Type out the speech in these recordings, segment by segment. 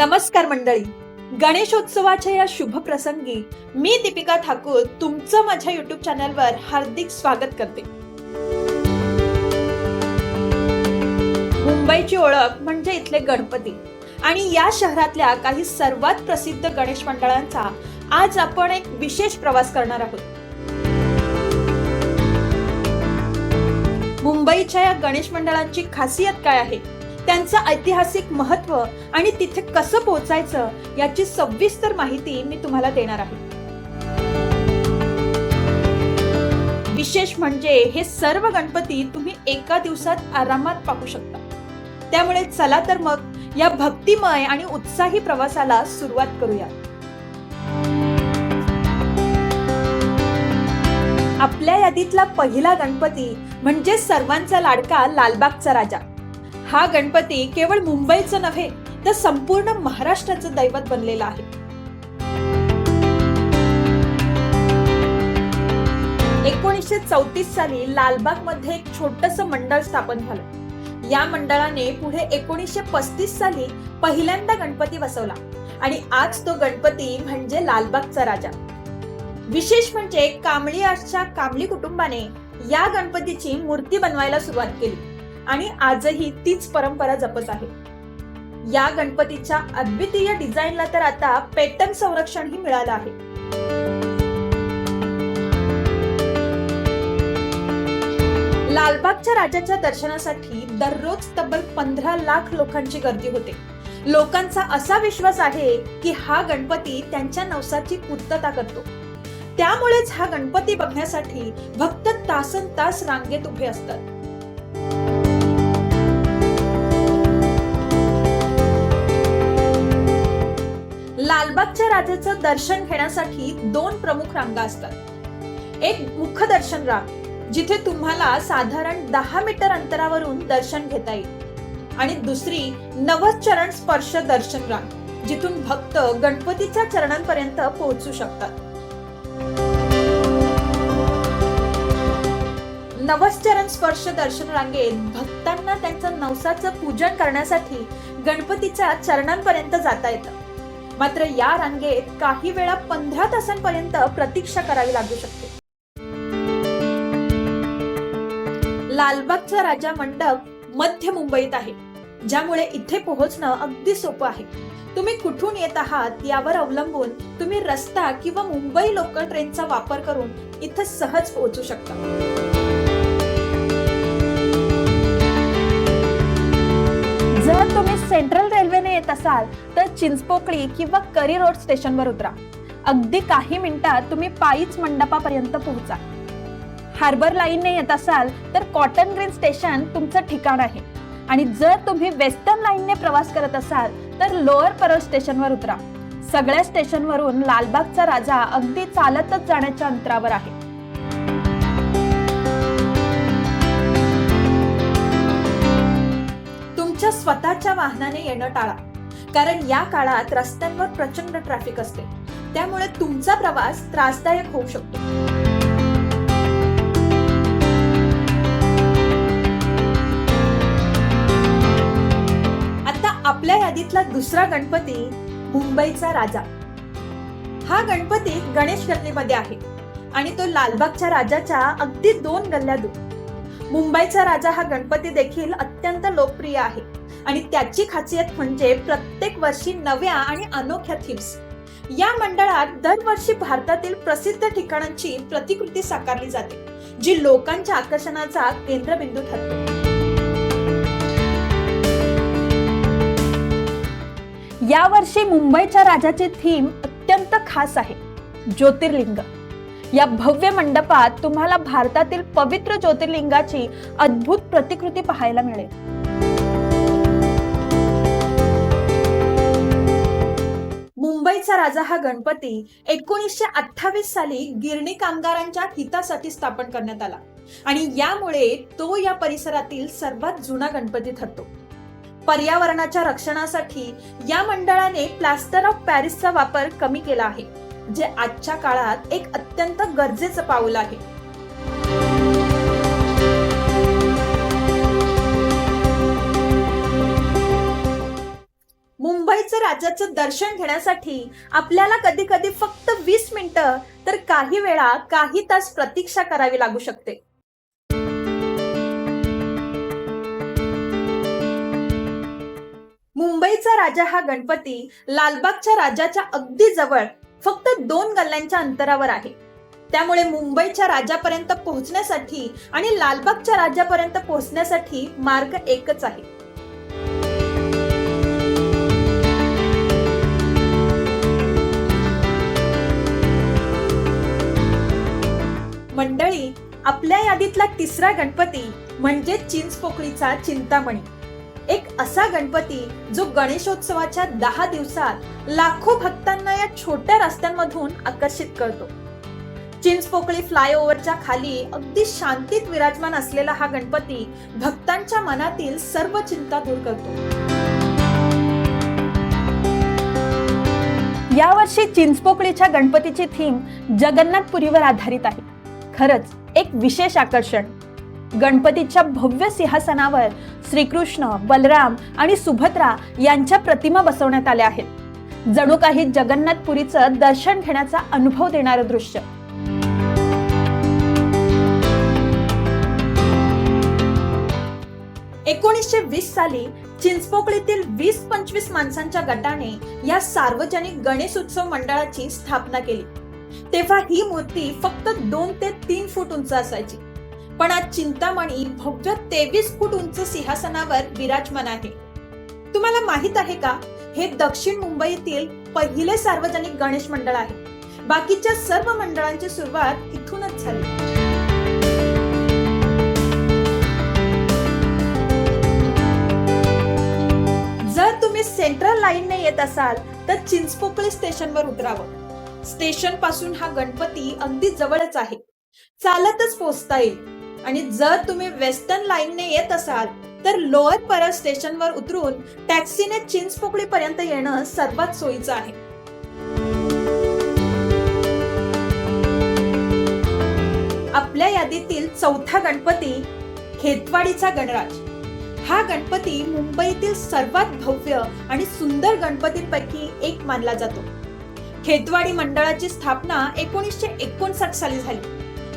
नमस्कार मंडळी. गणेशोत्सवाच्या या शुभ प्रसंगी मी दीपिका ठाकूर तुमचं माझ्या युट्यूब चॅनलवर हार्दिक स्वागत करते. मुंबईची ओळख म्हणजे इथले गणपती. आणि या शहरातल्या काही सर्वात प्रसिद्ध गणेश मंडळांचा आज आपण एक विशेष प्रवास करणार आहोत. मुंबईच्या या गणेश मंडळांची खासियत काय आहे? त्यांचं ऐतिहासिक महत्त्व आणि तिथे कसं पोहोचायचं याची सविस्तर माहिती मी तुम्हाला देणार आहे. विशेष म्हणजे हे सर्व गणपती तुम्ही एका दिवसात आरामात पाहू शकता. त्यामुळे चला तर मग या भक्तिमय आणि उत्साही प्रवासाला सुरुवात करूया. आपल्या यादीतला पहिला गणपती म्हणजे सर्वांचा लाडका लालबागचा राजा. हा गणपती केवळ मुंबईचं नव्हे तर संपूर्ण महाराष्ट्राचं दैवत बनलेलं आहे. एकोणीसशे चौतीस साली लालबागमध्ये एक छोटस मंडळ स्थापन झालं. या मंडळाने पुढे एकोणीसशे पस्तीस साली पहिल्यांदा गणपती बसवला आणि आज तो गणपती म्हणजे लालबागचा राजा. विशेष म्हणजे कांबळी आजच्या कांबळी कुटुंबाने या गणपतीची मूर्ती बनवायला सुरुवात केली. आणि आजही तीच परंपरा जपत आहे. या गणपतीच्या अद्वितीय डिझाईनला तर आता पेटंट संरक्षणही मिळालं आहे. लालबागच्या राजाच्या दर्शनासाठी दररोज तब्बल पंधरा लाख लोकांची गर्दी होते. लोकांचा असा विश्वास आहे की हा गणपती त्यांच्या नवसाची पूर्तता करतो. त्यामुळेच हा गणपती बघण्यासाठी भक्त तासन तास रांगेत उभे असतात. लालबागच्या राजाचं दर्शन घेण्यासाठी दोन प्रमुख रांगा असतात. एक मुख दर्शन रांग जिथे तुम्हाला साधारण दहा मीटर अंतरावरून दर्शन घेता येईल. आणि दुसरी नवचरण स्पर्श दर्शन रांग जिथून भक्त गणपतीच्या चरणांपर्यंत पोहोचू शकतात. नवचरण स्पर्श दर्शन रांगेत भक्तांना त्यांचं नवसाचं पूजन करण्यासाठी गणपतीच्या चरणांपर्यंत जाता येतं. मात्र या रांगेत काही वेळा पंधरा तासांपर्यंत प्रतीक्षा करावी लागू शकते. लालबागचा राजा मंडप मध्य मुंबईत आहे ज्यामुळे इथे पोहोचणं अगदी सोपं आहे. तुम्ही कुठून येत आहात यावर अवलंबून तुम्ही रस्ता किंवा मुंबई लोकल ट्रेनचा वापर करून इथं सहज पोहोचू शकता. जर तुम्ही सेंट्रल येत असाल तर चिंचपोकळी किंवा करी रोड स्टेशनवर उतरा. अगदी काही मिनिटात तुम्ही पायीच मंडपापर्यंत पोहोचा. हार्बर लाईनने येत असाल तर कॉटन ग्रीन स्टेशन तुमचं ठिकाण आहे. आणि जर तुम्ही वेस्टर्न लाईनने प्रवास करत असाल तर लोअर परळ स्टेशनवर उतरा. सगळ्या स्टेशनवरून लालबागचा राजा अगदी चालतच जाण्याच्या अंतरावर आहे. तुमच्या स्वतःच्या वाहनाने येणं टाळा. कारण या काळात रस्त्यांवर प्रचंड ट्रॅफिक असते. त्यामुळे तुमचा प्रवास त्रासदायक होऊ शकतो. आता आपल्या यादीतला दुसरा गणपती मुंबईचा राजा. हा गणपती गणेश गल्लीमध्ये आहे आणि तो लालबागच्या राजाच्या अगदी दोन गल्ल्या दूर. मुंबईचा राजा हा गणपती देखील अत्यंत लोकप्रिय आहे. आणि त्याची खासियत म्हणजे प्रत्येक वर्षी नव्या आणि अनोख्या थीम्स या मंडळात दरवर्षी भारतातील प्रसिद्ध ठिकाणांची प्रतिकृती साकारली जाते जी लोकांच्या आकर्षणाचा केंद्रबिंदू ठरते. यावर्षी मुंबईच्या राजाची थीम अत्यंत खास आहे ज्योतिर्लिंग. या भव्य मंडपात तुम्हाला भारतातील पवित्र ज्योतिर्लिंगाची अद्भुत प्रतिकृती पाहायला मिळेल. मुंबईचा राजा हा गणपती एकोणीसशे अठ्ठावीस साली गिरणी कामगारांच्या हितासाठी स्थापन करण्यात आला. आणि यामुळे तो या परिसरातील सर्वात जुना गणपती ठरतो. पर्यावरणाच्या रक्षणासाठी या मंडळाने प्लास्टर ऑफ पॅरिसचा वापर कमी केला आहे जे आजच्या काळात एक अत्यंत गरजेचं पाऊल आहे. मुंबईचा राज्याचं दर्शन घेण्यासाठी आपल्याला कधी कधी फक्त वीस मिनिटं तर काही वेळा काही तास प्रतीक्षा करावी लागू शकते. मुंबईचा राजा हा गणपती लालबागच्या राजाच्या अगदी जवळ फक्त दोन गल्ल्यांच्या अंतरावर आहे. त्यामुळे मुंबईच्या राजापर्यंत पोहोचण्यासाठी आणि लालबागच्या राजापर्यंत पोहोचण्यासाठी मार्ग एकच आहे. मंडळी आपल्या यादीतला तिसरा गणपती म्हणजे चिंचपोकळीचा चिंतामणी. एक असा गणपती जो गणेशोत्सवाच्या दहा दिवसात लाखो भक्तांना या छोट्या रस्त्यांमधून आकर्षित करतो. चिंचपोकळी फ्लायओव्हरच्या खाली अगदी शांतीत विराजमान असलेला हा गणपती भक्तांच्या मनातील सर्व चिंता दूर करतो. यावर्षी चिंचपोकळीच्या गणपतीची थीम जगन्नाथपुरीवर आधारित आहे. खरंच एक विशेष आकर्षण. गणपतीच्या भव्य सिंहासनावर श्रीकृष्ण बलराम आणि सुभद्रा यांच्या प्रतिमा बसवण्यात आल्या आहेत. जणू काही जगन्नाथपुरीचं दर्शन घेण्याचा अनुभव देणारं दृश्य. एकोणीसशे वीस साली चिंचपोकळीतील वीस पंचवीस माणसांच्या गटाने या सार्वजनिक गणेश उत्सव मंडळाची स्थापना केली. तेव्हा ही मूर्ती फक्त दोन ते तीन फूट उंच असायची. पण आज चिंतामणी भव्य तेवीस फूट उंच सिंहासनावर विराजमान आहे. तुम्हाला माहीत आहे का? हे दक्षिण मुंबईतील पहिले सार्वजनिक गणेश मंडळ आहे. बाकीच्या सर्व मंडळांची सुरुवात इथूनच झाली. जर तुम्ही सेंट्रल लाईनने येत असाल तर चिंचपोकळी स्टेशनवर उतरावं. स्टेशनपासून हा गणपती अगदी जवळच आहे. चालतच पोहोचता येईल. आणि जर तुम्ही वेस्टर्न लाईनने येत असाल तर लोअर परत स्टेशनवर उतरून टॅक्सीने चिंचपोकळी पर्यंत येणं सर्वात सोयीचं आहे. आपल्या यादीतील चौथा गणपती खेतवाडीचा गणराज. हा गणपती मुंबईतील सर्वात भव्य आणि सुंदर गणपतींपैकी एक मानला जातो. खेतवाडी मंडळाची स्थापना एकोणीसशे एकोणसाठ साली झाली.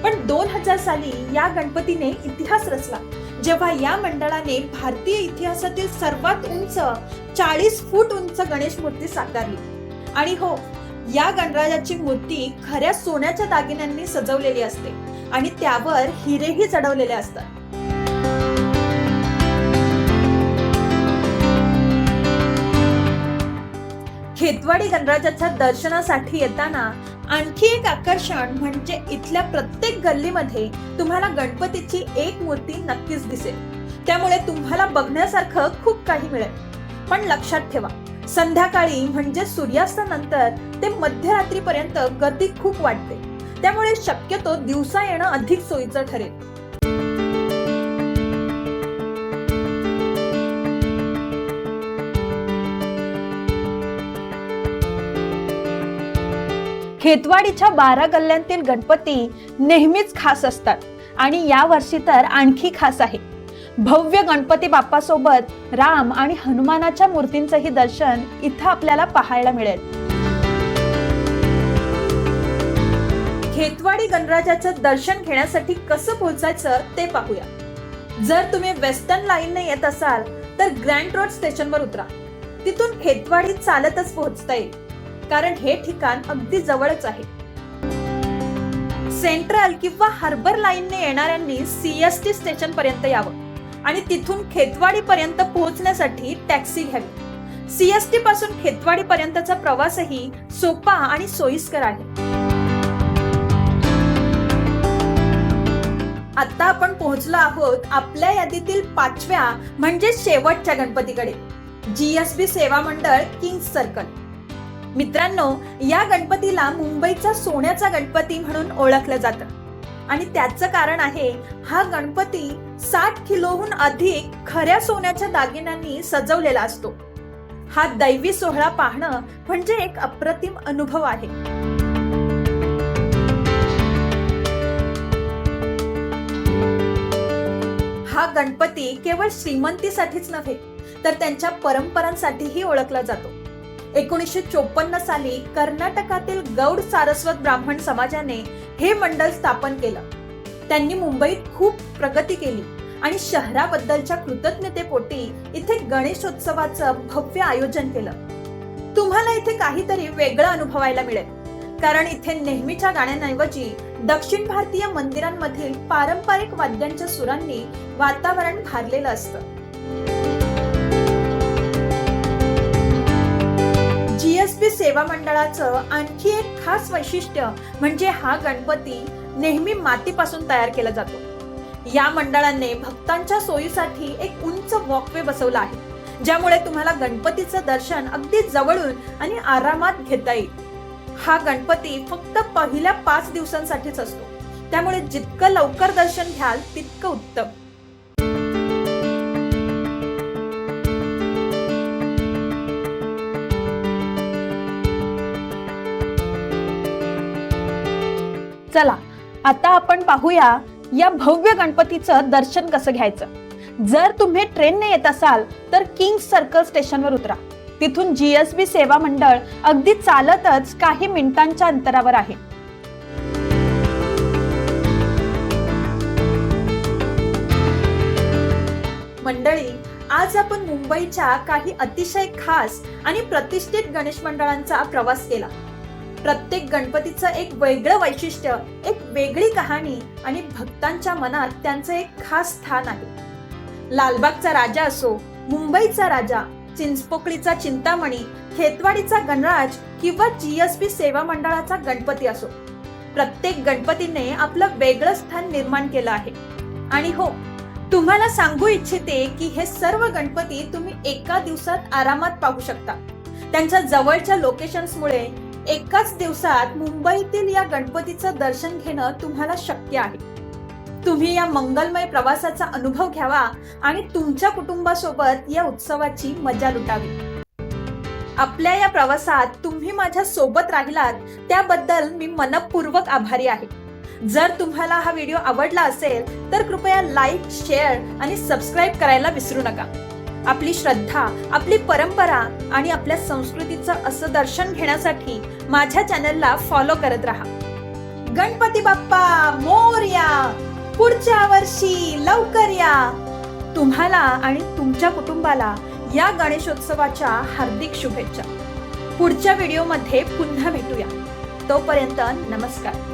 पण दोन हजार साली या गणपतीने इतिहास रचला. जेव्हा या मंडळाने भारतीय इतिहासातील सर्वात उंच चाळीस फूट उंच गणेश मूर्ती साकारली. आणि हो या गणराजाची मूर्ती खऱ्या सोन्याच्या दागिन्यांनी सजवलेली असते. आणि त्यावर हिरेही चढवलेले असतात. खेतवाडी गणराजाच्या दर्शनासाठी येताना आणखी एक आकर्षण म्हणजे इथल्या प्रत्येक गल्लीमध्ये तुम्हाला गणपतीची एक मूर्ती नक्कीच दिसेल. त्यामुळे तुम्हाला बघण्यासारखं खूप काही मिळेल. पण लक्षात ठेवा संध्याकाळी म्हणजे सूर्यास्तानंतर ते मध्यरात्रीपर्यंत गर्दी खूप वाटते त्यामुळे शक्यतो दिवसा येणं अधिक सोयीचं ठरेल. खेतवाडीच्या बारा गल्ल्यांतील गणपती नेहमीच खास असतात. आणि या वर्षी तर आणखी खास आहे. भव्य गणपती बाप्पासोबत राम आणि हनुमानाच्या मूर्तींचंही दर्शन इथं आपल्याला पाहायला मिळेल. खेतवाडी गणराजाचं दर्शन घेण्यासाठी कसं पोहोचायचं ते पाहूया. जर तुम्ही वेस्टर्न लाईनने येत असाल तर ग्रँड रोड स्टेशनवर उतरा. तिथून खेतवाडी चालतच पोहोचता येईल. कारण हे ठिकाण अगदी जवळच आहे. सेंट्रल किंवा हार्बर लाईनने येणाऱ्यांनी सीएसटी स्टेशन पर्यंत यावं आणि तिथून खेतवाडी पर्यंत पोहोचण्यासाठी टॅक्सी घ्यावी. सीएसटी पासून खेतवाडी पर्यंतचा प्रवासही सोपा आणि सोयीस्कर आहे. आता आपण पोहोचलो आहोत आपल्या यादीतील पाचव्या म्हणजे शेवटच्या गणपतीकडे. जीएसबी सेवा मंडळ किंग्स सर्कल. मित्रांनो या गणपतीला मुंबईचा सोन्याचा गणपती म्हणून ओळखलं जातं. आणि त्याचं कारण आहे हा गणपती साठ किलोहून अधिक खऱ्या सोन्याच्या दागिन्यांनी सजवलेला असतो. हा दैवी सोहळा पाहणं म्हणजे एक अप्रतिम अनुभव आहे. हा गणपती केवळ श्रीमंतीसाठीच नव्हे तर त्यांच्या परंपरांसाठीही ओळखला जातो. एकोणीसशे चोपन्न साली कर्नाटकातील गौड सारस्वत ब्राह्मण समाजाने हे मंडळ स्थापन केलं. त्यांनी मुंबईत खूप प्रगती केली आणि शहराबद्दलच्या कृतज्ञतेपोटी इथे गणेशोत्सवाचं भव्य आयोजन केलं. तुम्हाला इथे काहीतरी वेगळं अनुभवायला मिळेल कारण इथे नेहमीच्या गाण्यांऐवजी दक्षिण भारतीय मंदिरांमधील पारंपरिक वाद्यांच्या सुरांनी वातावरण भारलेलं असतं. जीएसपी सेवा मंडळाचं आणखी एक खास वैशिष्ट्य म्हणजे हा गणपती नेहमी मातीपासून तयार केला जातो. या मंडळाने भक्तांच्या सोयीसाठी एक उंच वॉकवे बसवला आहे ज्यामुळे तुम्हाला गणपतीचं दर्शन अगदी जवळून आणि आरामात घेता येईल. हा गणपती फक्त पहिल्या पाच दिवसांसाठीच असतो त्यामुळे जितकं लवकर दर्शन घ्याल तितकं उत्तम. चला आता आपण पाहूया या भव्य गणपतीचं दर्शन कसं घ्यायचं. जर तुम्ही ट्रेनने येत असाल तर किंग सर्कल स्टेशनवर उतरा. तिथून जीएसबी सेवा मंडळ अगदी चालतच काही मिनिटांच्या अंतरावर आहे. मंडळी आज आपण मुंबईच्या काही अतिशय खास आणि प्रतिष्ठित गणेश मंडळांचा प्रवास केला. प्रत्येक गणपतीचं एक वेगळं वैशिष्ट्य एक वेगळी कहाणी आणि भक्तांच्या मनात त्यांचं एक खास स्थान आहे. लालबागचा राजा असो मुंबईचा राजा चिंचपोकळीचा चिंतामणी खेतवाडीचा गणराज किंवा जीएसपी सेवा मंडळाचा गणपती असो. प्रत्येक गणपतीने आपलं वेगळं स्थान निर्माण केलं आहे. आणि हो तुम्हाला सांगू इच्छिते की हे सर्व गणपती तुम्ही एका दिवसात आरामात पाहू शकता. त्यांच्या जवळच्या लोकेशन्समुळे एकाच दिवसात मुंबईतील या गणपतीचं दर्शन घेणं तुम्हाला शक्य आहे. तुम्ही या मंगलमय प्रवासाचा अनुभव घ्यावा आणि तुमच्या कुटुंबासोबत या उत्सवाची मजा लुटावी. आपल्या या प्रवासात तुम्ही माझ्या सोबत राहिलात त्याबद्दल मी मनपूर्वक आभारी आहे. जर तुम्हाला हा व्हिडिओ आवडला असेल तर कृपया लाईक शेअर आणि सबस्क्राईब करायला विसरू नका. आपली श्रद्धा आपली परंपरा आणि आपल्या संस्कृतीचं असं दर्शन घेण्यासाठी माझ्या चॅनलला फॉलो करत राहा. गणपती बाप्पा मोरया पुढच्या वर्षी लवकर या. तुम्हाला आणि तुमच्या कुटुंबाला या गणेशोत्सवाच्या हार्दिक शुभेच्छा. पुढच्या व्हिडिओमध्ये पुन्हा भेटूया. तोपर्यंत नमस्कार.